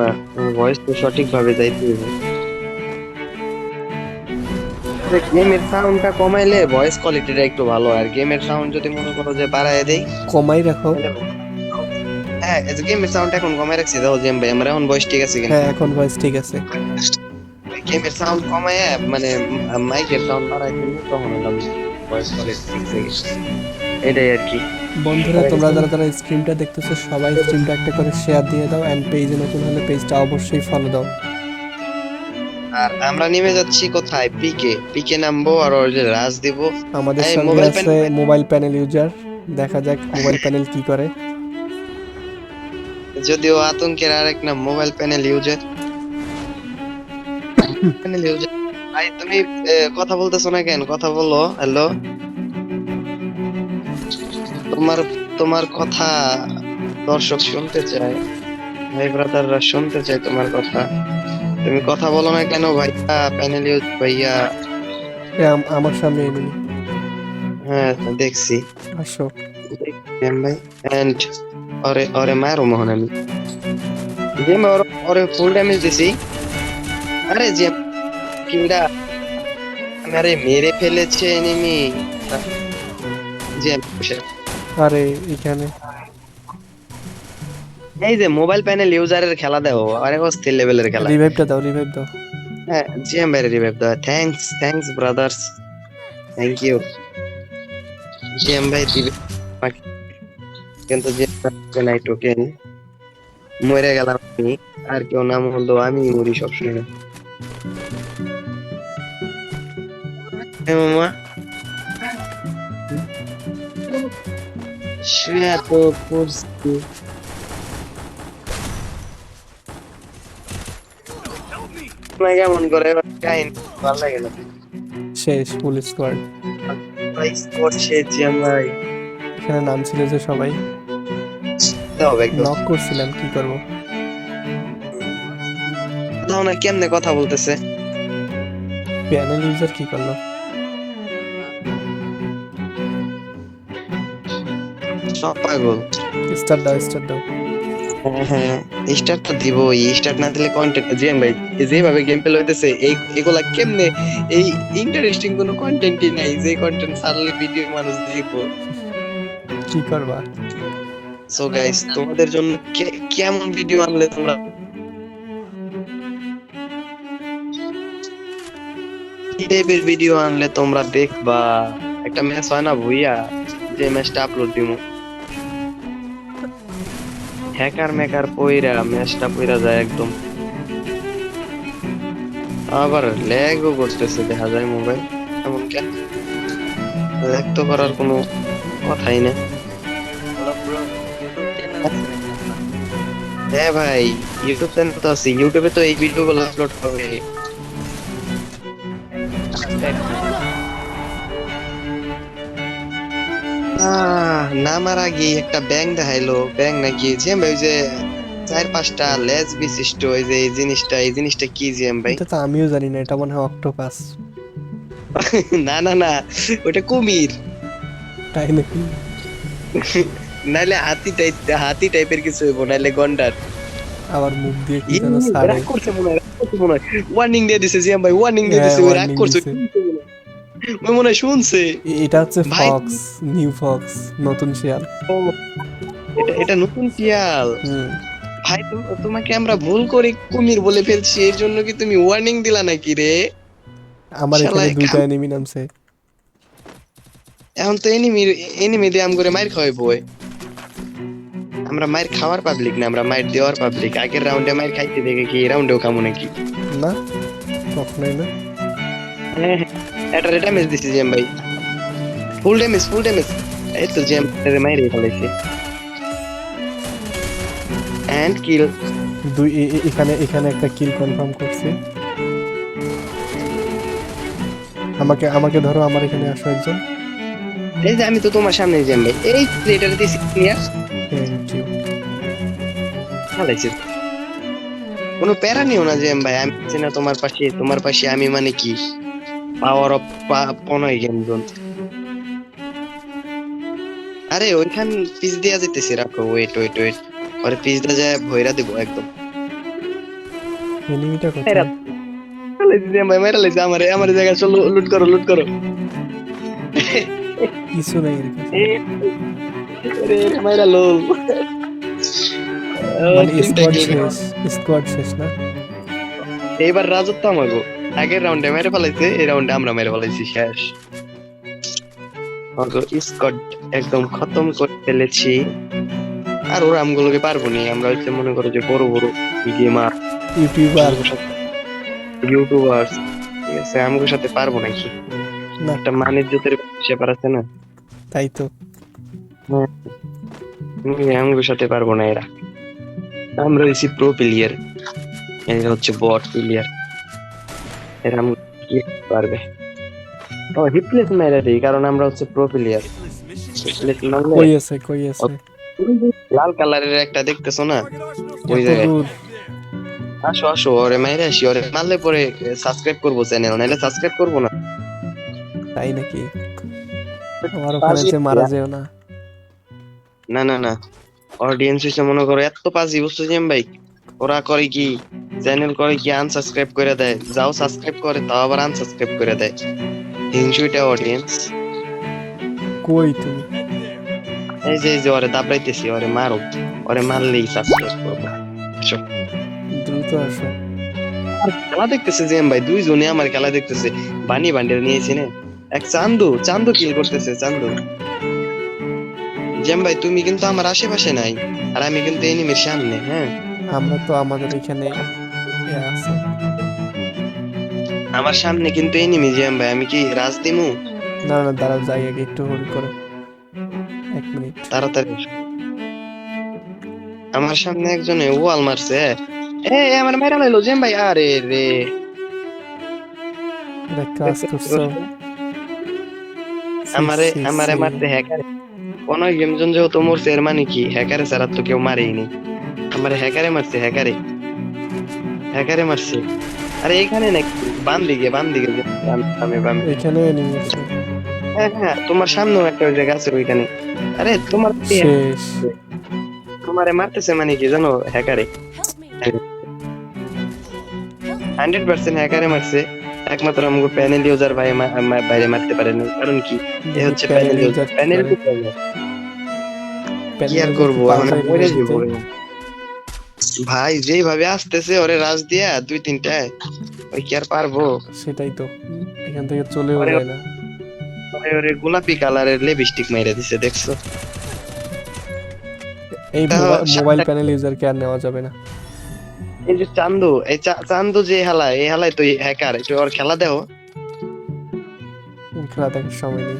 না ভয়েস তো সঠিকভাবে যাইতে হবে। গেমের সাউন্ডটা কমাইলে ভয়েস কোয়ালিটিটা একটু ভালো আর গেমের সাউন্ড যদি মনে করো যে বাড়ায় দেই। কমাই রাখো। হ্যাঁ গেমের সাউন্ড এখন কমাই রাখছি দাও জেম ভাই আমার এখন ভয়েস ঠিক আছে কিনা? হ্যাঁ এখন ভয়েস ঠিক আছে। গেমের সাউন্ড কমায় মানে মাইকের সাউন্ড বাড়াই দিলে তখন ভয়েস কোয়ালিটি ঠিক থাকে এটাই আর কি। বন্ধুরা তোমরা যারা যারা স্ট্রিমটা দেখতেছো সবাই স্ট্রিমটা একটা করে শেয়ার দিয়ে দাও এন্ড পেজে নতুন হলে পেজটা অবশ্যই ফলো দাও। আর আমরা নেমে যাচ্ছি কোথায়? পিকে পিকে নামবো আর ওর যে রাজ দিব। আমাদের সঙ্গে আছে প্যানেল- মোবাইল প্যানেল ইউজার দেখা যাক মোবাইল প্যানেল কি করে। যদিও আতঙ্কের আরেক নাম mobile panel user panel user ভাই তুমি কথা বলতেছো না কেন? কথা বলো হ্যালো তোমার তোমার কথা দর্শক শুনতে চায় ভাই ব্রাদাররা শুনতে চায় তোমার কথা। তুমি কথা বলো না কেন ভাইয়া প্যানেল ইউজ ভাইয়া। আম- আমার সামনে এনিমি হ্যাঁ দেখছি। আসো। ভাই এন্ড ওরে ওরে মারো মোহন আমি। যে ওর ওরে ফুল ড্যামেজ দিছি। আরে যে কিংডা আরে মেরে ফেলেছে এনিমি যে আরে এখানে। এই যে মোবাইল প্যানেল ইউজারের খেলা দেও আরে অস্থির লেভেলের খেলা। রিভাইভটা দাও রিভাইভ দাও। হ্যাঁ জিএম ভাই রিভাইভ দাও। Thanks thanks brothers thank you GM ভাই দিবে কিন্তু জিএম নাই টোকেন মরে গেলাম আমি। আর কেউ নাম হলো আমি মরি সবসময়। এ মামা। শুয়ে তো পড়ছি কেমন করে কাহিনী ভালো লাগে না শেষ ফুল স্কোয়াড এখানে নাম ছিল যে সবাই নক করছিলাম কি করব না কেমনে কথা বলতেছে প্যানেল ইউজার কি করল সব পাগল। স্টার দাও স্টার দাও। হ্যাঁ হ্যাঁ স্টার তো দিবই। স্টার না দিলে কন্টেন্ট জিএম ভাই যেভাবে গেম প্লে হইতেছে এই এগুলা কেমনে এই ইন্টারেস্টিং কোনো কন্টেন্টই নাই যে কন্টেন্ট ছাড়লে ভিডিও মানুষ দেখব। কি করবা? সো গাইস তোমাদের জন্য কেমন ভিডিও আনলে তোমরা টাইপের ভিডিও আনলে তোমরা দেখবা? একটা ম্যাচ হয় না ভুইয়া যে ম্যাচটা আপলোড দিমু। হ্যাকার মেকার পইরা, ম্যাচটা পইরা যায় একদম। আবার ল্যাগও করতেছে, দেখা যায় মোবাইল। এমন কেন ল্যাগ তো করার কোনো কথাই না। হ্যাঁ ভাই ইউটিউব চ্যানেল তো আছে ইউটিউবে তো এই ভিডিও গুলো আপলোড হবে। নামার আগে একটা ব্যাং দেখাইলো। ব্যাং নাকি জিএম ভাই ওই যে চার পাঁচটা লেজ বিশিষ্ট ওই যে এই জিনিসটা এই জিনিসটা কি জিএম ভাই? এটা তো আমিও জানি না এটা মনে হয় অক্টোপাস। না না না ওটা কুমির। তাই নাকি? নাইলে হাতি টাইপ হাতি টাইপের কিছু হইব নাইলে গন্ডার। আবার মুখ দিয়ে কি যেন ছাড়ে রাগ করছে মনে হয় ওয়ার্নিং দিয়ে দিছে জিয়াম ভাই ওয়ার্নিং দিয়ে হ্যাঁ, দিছে রাগ করছে। ওই মনে শুনছে এটা হচ্ছে ফক্স নিউ ফক্স নতুন শিয়াল। এটা এটা নতুন শিয়াল। ভাই তোমাকে আমরা ভুল করে কুমির বলে ফেলছি এর জন্য কি তুমি ওয়ার্নিং দিলা নাকি রে? আমার এখানে দুইটা এনিমি নামছে। এখন তো এনিমি এনিমি দিয়ে আম করে মাইর খাওয়াইবো ওই। আমরা মাইর খাওয়ার পাবলিক না আমরা মাইর দেওয়ার পাবলিক আগের রাউন্ডে মাইর খাইতে দেখে কি এই রাউন্ডেও খামো নাকি? না কখনোই না। হ্যাঁ এটা ড্যামেজ দিছি জেম ভাই ফুল ড্যামেজ ফুল ড্যামেজ এই তো জেম মাইরে ফেলেছে এন্ড কিল দুই এখানে এখানে একটা কিল কনফার্ম করছি। আমাকে আমাকে ধরো আমার এখানে আসো একজন। এই যে আমি তো তোমার সামনে জেম ভাই এই প্লেটার দিছি ক্লিয়ার থ্যাংক ইউ ফেলেছে কোনো প্যারা নিও না জেম ভাই। আমি আছি না তোমার পাশে তোমার পাশে আমি মানে কি। পাওয়ার অফ পনয় গেম জোন। আরে ওইখান পিস দিয়া যেতেছি রাখো ওয়েট ওয়েট ওয়েট পরে পিস দিয়া যায় ভইরা দেবো একদম। এনিমিটা কোথায়? ভাই মেরা আমারে আমার জায়গা চলো লুট করো লুট করো। কিছু নেই এর কাছে। এ রে রে মাইরা লোল মানে স্কোয়াড শেষ স্কোয়াড শেষ না? এইবার রাজত্ব আমাগো আগের রাউন্ডে মেরে ফেলাইছে এই রাউন্ডে আমরা মেরে ফেলাইছি শেষ। স্কট একদম খতম করে ফেলেছি। আর ওরা আমগুলোকে পারব নি আমরা হচ্ছে মনে করো যে বড় বড় গেমার। ইউটিউবার। ইউটিউবার ঠিক আছে আমগোর সাথে পারব নাকি? না। একটা মানের জোতের ব্যাপার আছে না? তাই তো। আমগোর সাথে পারব না এরা। আমরা হইছি প্রো প্লেয়ার এরা হচ্ছে বট প্লেয়ার এরা আম- কি পারবে। ও হিপলেস মেরে দিই কারণ আমরা হচ্ছে প্রো প্লেয়ার কই আছে কই আছে? লাল কালারের একটা দেখতেছো না? ওই জায়গায়। আসো আসো ওরে মাইরে আসি ওরে মারলে পরে সাবস্ক্রাইব করব চ্যানেল নাহলে সাবস্ক্রাইব করব না। তাই নাকি? আমার ওখানে মারা যেও না। না না না। অডিয়েন্স হিসেবে মনে করো এত পাজি বুঝছ জিম ভাই ওরা করে কি? চ্যানেল করে কি আনসাবস্ক্রাইব করে দেয়? যাও সাবস্ক্রাইব করে তাও আবার আনসাবস্ক্রাইব করে দেয়। হিংসুইটা অডিয়েন্স কই তুমি? এই যে যে ওরে দাবড়াইতেছি ওরে মারো। ওরে মারলেই সাবস্ক্রাইব করব। দ্রুত আসো। আর খেলা দেখতেছে জেম ভাই দুইজনে আমার খেলা দেখতেছে। বানি বান্ডেল নিয়েছি না। এক চান্দু চান্দু কিল করতেছে চান্দু। জেম ভাই তুমি কিন্তু আমার আশেপাশে নাই আর আমি কিন্তু এনিমির সামনে হ্যাঁ? আমরা তো আমাদের এখানে আছে। আমার সামনে কিন্তু এনিমি জেম ভাই আমি কি রাজ দিমু? না না দাঁড়াও যাই আগে একটু হোল্ড করো। এক মিনিট। তাড়াতাড়ি। আমার সামনে একজনে ওয়াল মারছে। এ আমার মেরা লাইলো জেম ভাই আরে রে। এটা কাজ করছ। আমারে আমারে মারতে হ্যাকার। কোন গেম জন যেহেতু মরছে এর মানে কি? হ্যাকারে ছাড়া তো কেউ মারেইনি আমারে হ্যাকারে মারছে হ্যাকারে হ্যাকারে মারছে। আরে এখানে নাকি? বাম দিকে বাম দিকে। বামে বামে এখানে হ্যাঁ হ্যাঁ তোমার সামনেও একটা ওই জায়গা আছে ওইখানে। আরে তোমার তোমারে মারতেছে মানে কি জানো হ্যাকারে হান্ড্রেড পার্সেন্ট হ্যাকারে মারছে। একমাত্র আমাকে প্যানেল ইউজার ভাই বাইরে মারতে পারে না। কারণ কি? এ হচ্ছে প্যানেল ইউজার প্যানেল কি আর করব? আমরা মরে যাব। ভাই যেভাবে আসতেছে ওরে রাজ দিয়া দুই তিনটায়। ওই কি আর পারব? সেটাই তো। এখান থেকে চলেও যায় না। ওরে ওরে গোলাপি কালারের লিপস্টিক মেরে দিছে দেখছ? এই মোবাইল প্যানেল ইউজারকে আর নেওয়া যাবে না। এই যে চান্দু এই চান্দু যে হালায় এই হালায় তো হ্যাকার একটু ওর খেলা দেও। খেলা দেখার সময় নেই।